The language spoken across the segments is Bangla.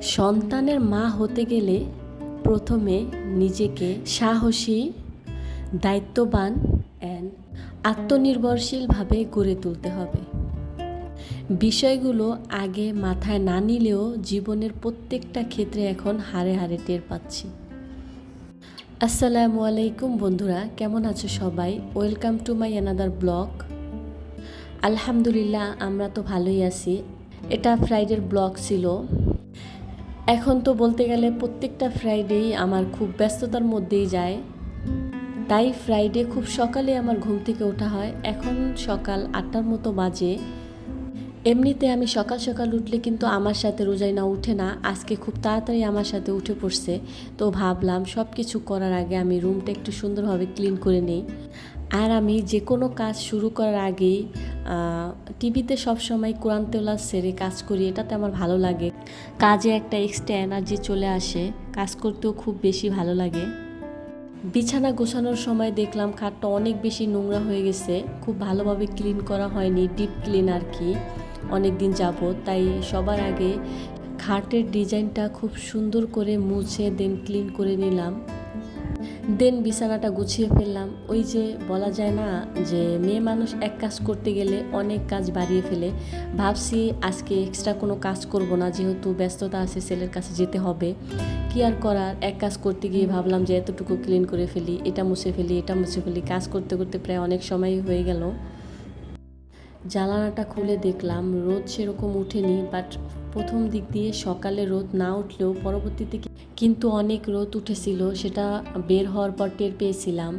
সন্তানের মা হতে গেলে প্রথমে নিজেকে সাহসী, দায়িত্ববান অ্যান্ড আত্মনির্ভরশীলভাবে গড়ে তুলতে হবে। বিষয়গুলো আগে মাথায় না নিলেও জীবনের প্রত্যেকটা ক্ষেত্রে এখন হারে হারে টের পাচ্ছি। আসসালামু আলাইকুম বন্ধুরা, কেমন আছো সবাই? Welcome to my another blog আলহামদুলিল্লাহ, আমরা তো ভালোই আছি। এটা ফ্রাইডের ব্লগ ছিল। এখন তো বলতে গেলে প্রত্যেকটা ফ্রাইডেই আমার খুব ব্যস্ততার মধ্যেই যায়। তাই ফ্রাইডে খুব সকালে আমার ঘুম থেকে ওঠা হয়। এখন সকাল আটটার মতো বাজে। এমনিতে আমি সকাল সকাল উঠলে কিন্তু আমার সাথে রোজাইনা উঠে না। আজকে খুব তাড়াতাড়ি আমার সাথে উঠে পড়ছে। তো ভাবলাম সব কিছু করার আগে আমি রুমটা একটু সুন্দরভাবে ক্লিন করে নিই। আর আমি যে কোনো কাজ শুরু করার আগেই টিভিতে সবসময় কোরআন তেওলা সেরে কাজ করি। এটাতে আমার ভালো লাগে। কাজে একটা এক্সট্রা এনার্জি চলে আসে, কাজ করতেও খুব বেশি ভালো লাগে। বিছানা গোছানোর সময় দেখলাম খাটটা অনেক বেশি নোংরা হয়ে গেছে, খুব ভালোভাবে ক্লিন করা হয়নি ডিপ ক্লিন আর কি অনেক দিন যাব তাই সবার আগে খাটের ডিজাইনটা খুব সুন্দর করে মুছে দেন ক্লিন করে নিলাম। দেন বিছানাটা গুছিয়ে ফেললাম। ওই যে বলা যায় না যে মেয়ে মানুষ এক কাজ করতে গেলে অনেক কাজ বাড়িয়ে ফেলে। ভাবছি আজকে এক্সট্রা কোনো কাজ করব না, যেহেতু ব্যস্ততা আছে, ছেলের কাছে যেতে হবে। কি আর করার? এক কাজ করতে গিয়ে ভাবলাম যে এতটুকু ক্লিন করে ফেলি, এটা মুছে ফেলি, এটা মুছে ফেলি। কাজ করতে করতে প্রায় অনেক সময় হয়ে গেল। জানালাটা খুলে দেখলাম, রোদ সেরকম উঠেনি বাট প্রথম দিক দিয়ে সকালে রোদ না উঠলেও পরবর্তীতে কিন্তু অনেক রোদ উঠেছিল, সেটা বের হওয়ার পর টের পেয়েছিলাম।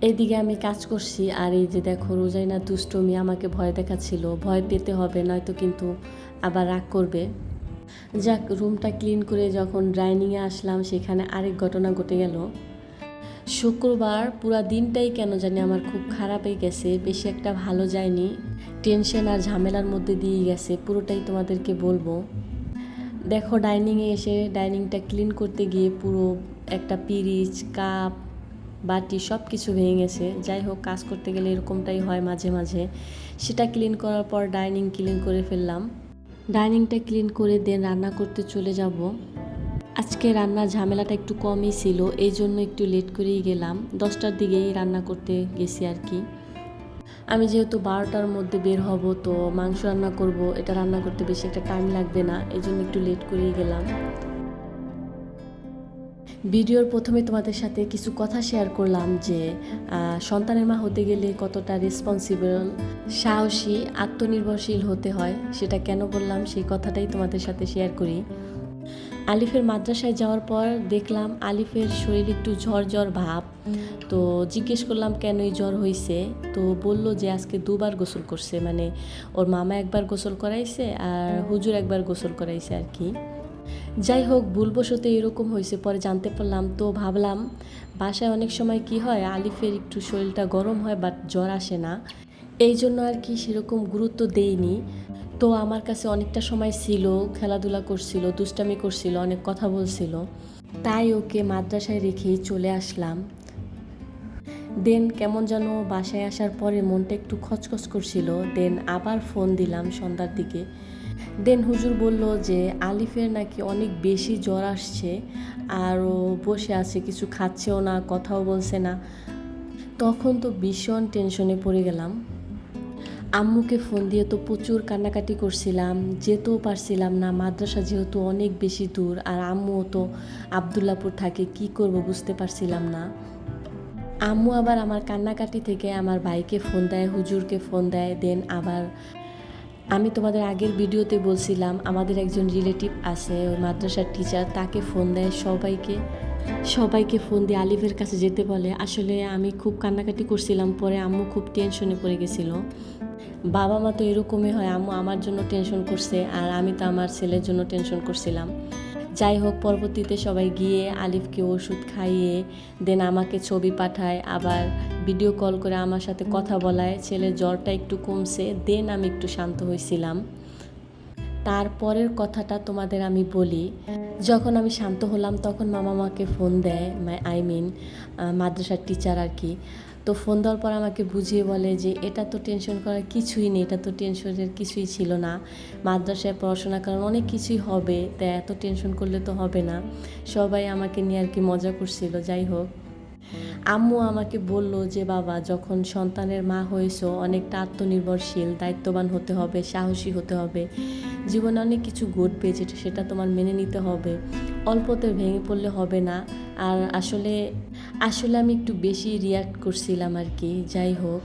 এইদিকে আমি কাজ করছি, আর এই যে দেখো রোজাইনা দুষ্টমি আমাকে ভয় দেখাচ্ছিল, ভয় পেতে হবে, নয়তো কিন্তু আবার রাগ করবে। যাক, রুমটা ক্লিন করে যখন ডাইনিংয়ে আসলাম, সেখানে আরেক ঘটনা ঘটে গেল। শুক্রবার পুরা দিনটাই কেন জানি আমার খুব খারাপই গেছে, বেশি একটা ভালো যায়নি। টেনশন আর ঝামেলার মধ্যে দিয়ে গেছে, পুরোটাই তোমাদেরকে বলব। দেখো ডাইনিংয়ে এসে ডাইনিংটা ক্লিন করতে গিয়ে পুরো একটা পিরিচ, কাপ, বাটি সব কিছু ভেঙে গেছে। যাই হোক, কাজ করতে গেলে এরকমটাই হয় মাঝে মাঝে। সেটা ক্লিন করার পর ডাইনিং ক্লিন করে ফেললাম। ডাইনিংটা ক্লিন করে দেন রান্না করতে চলে যাব। আজকে রান্নার ঝামেলাটা একটু কমই ছিল, এই জন্য একটু লেট করেই গেলাম। দশটার দিকেই রান্না করতে গেছি আর কি। আমি যেহেতু বারোটার মধ্যে বের হব, তো মাংস রান্না করব, এটা রান্না করতে বেশি একটা টাইম লাগবে না, এই জন্য একটু লেট করেই গেলাম। ভিডিওর প্রথমে তোমাদের সাথে কিছু কথা শেয়ার করলাম যে সন্তানের মা হতে গেলে কতটা রেসপন্সিবল সাহসী, আত্মনির্ভরশীল হতে হয়, সেটা কেন বললাম, সেই কথাটাই তোমাদের সাথে শেয়ার করি। আলিফের মাদ্রাসায় যাওয়ার পর দেখলাম আলিফের শরীর একটু জ্বর জ্বর ভাব। তো জিজ্ঞেস করলাম কেন এই জ্বর হয়েছে তো বলল যে আজকে দুবার গোসল করছে। মানে ওর মামা একবার গোসল করাইছে আর হুজুর একবার গোসল করাইছে আর কি। যাই হোক ভুলবশত এরকম হয়েছে পরে জানতে পারলাম তো ভাবলাম বাসায় অনেক সময় কি হয় আলিফের একটু শরীরটা গরম হয় বাট জ্বর আসে না। এই জন্য আর কি সেরকম গুরুত্ব দেইনি। তো আমার কাছে অনেকটা সময় ছিল, খেলাধুলা করছিল, দুষ্টামি করছিল, অনেক কথা বলছিল। তাই ওকে মাদ্রাসায় রেখে চলে আসলাম। দেন কেমন যেন বাসায় আসার পরে মনটা একটু খচখচ করছিল। দেন আবার ফোন দিলাম সন্ধ্যার দিকে। দেন হুজুর বলল যে, আলিফের নাকি অনেক বেশি জ্বর আসছে, আর ও বসে আছে, কিছু খাচ্ছেও না, কথাও বলছে না। তখন তো ভীষণ টেনশনে পড়ে গেলাম। আম্মুকে ফোন দিয়ে তো প্রচুর কান্নাকাটি করছিলাম, যেতেও পারছিলাম না, মাদ্রাসা যেহেতু অনেক বেশি দূর আর আম্মুও তো আবদুল্লাপুর থাকে, কি করব বুঝতে পারছিলাম না। আম্মু আবার আমার কান্নাকাটি থেকে আমার ভাইকে ফোন দেয়, হুজুরকে ফোন দেয়, দেন আবার আমি তোমাদের আগের ভিডিওতে বলছিলাম, আমাদের একজন রিলেটিভ আছে, ওই মাদ্রাসার টিচার, তাকে ফোন দেয় সবাইকে। সবাইকে ফোন দিয়ে আলিফের কাছে যেতে বলে, আসলে আমি খুব কান্নাকাটি করছিলাম, পরে আম্মু খুব টেনশনে পড়ে গেছিল। বাবা মা তো এরকমই হয়, আম্মু আমার জন্য টেনশন করছে আর আমি তো আমার ছেলের জন্য টেনশন করছিলাম। যাই হোক, পরবর্তীতে সবাই গিয়ে আলিফকে ওষুধ খাইয়ে দেন আমাকে ছবি পাঠায়, আবার ভিডিও কল করে আমার সাথে কথা বলায়, ছেলের জ্বরটা একটু কমছে, দেন আমি একটু শান্ত হয়েছিলাম তারপরের কথাটা তোমাদের আমি বলি, যখন আমি শান্ত হলাম তখন মামা মাকে ফোন দেয় আই মিন মাদ্রাসার টিচার আর কি তো ফোন দেওয়ার পর আমাকে বুঝিয়ে বলে যে, এটা তো টেনশন করার কিছুই নেই, এটা তো টেনশনের কিছুই ছিল না। মাদ্রাসায় পড়াশোনা কারণ অনেক কিছুই হবে, তা এত টেনশন করলে তো হবে না। সবাই আমাকে নিয়ে আর কি মজা করছিল, যাই হোক। আম্মু আমাকে বলল যে, বাবা, যখন সন্তানের মা হয়েছো, অনেকটা আত্মনির্ভরশীল, দায়িত্ববান হতে হবে, সাহসী হতে হবে। জীবনে অনেক কিছু ঘটবে যেটা সেটা তোমার মেনে নিতে হবে। অল্পতে ভেঙে পড়লে হবে না। আর আসলে আসলে আমি একটু বেশি রিয়াক্ট করছিলাম আর কি, যাই হোক।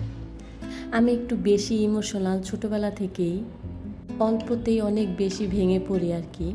আমি একটু বেশি ইমোশনাল ছোটোবেলা থেকেই অল্পতেই অনেক বেশি ভেঙে পড়ি আর কি।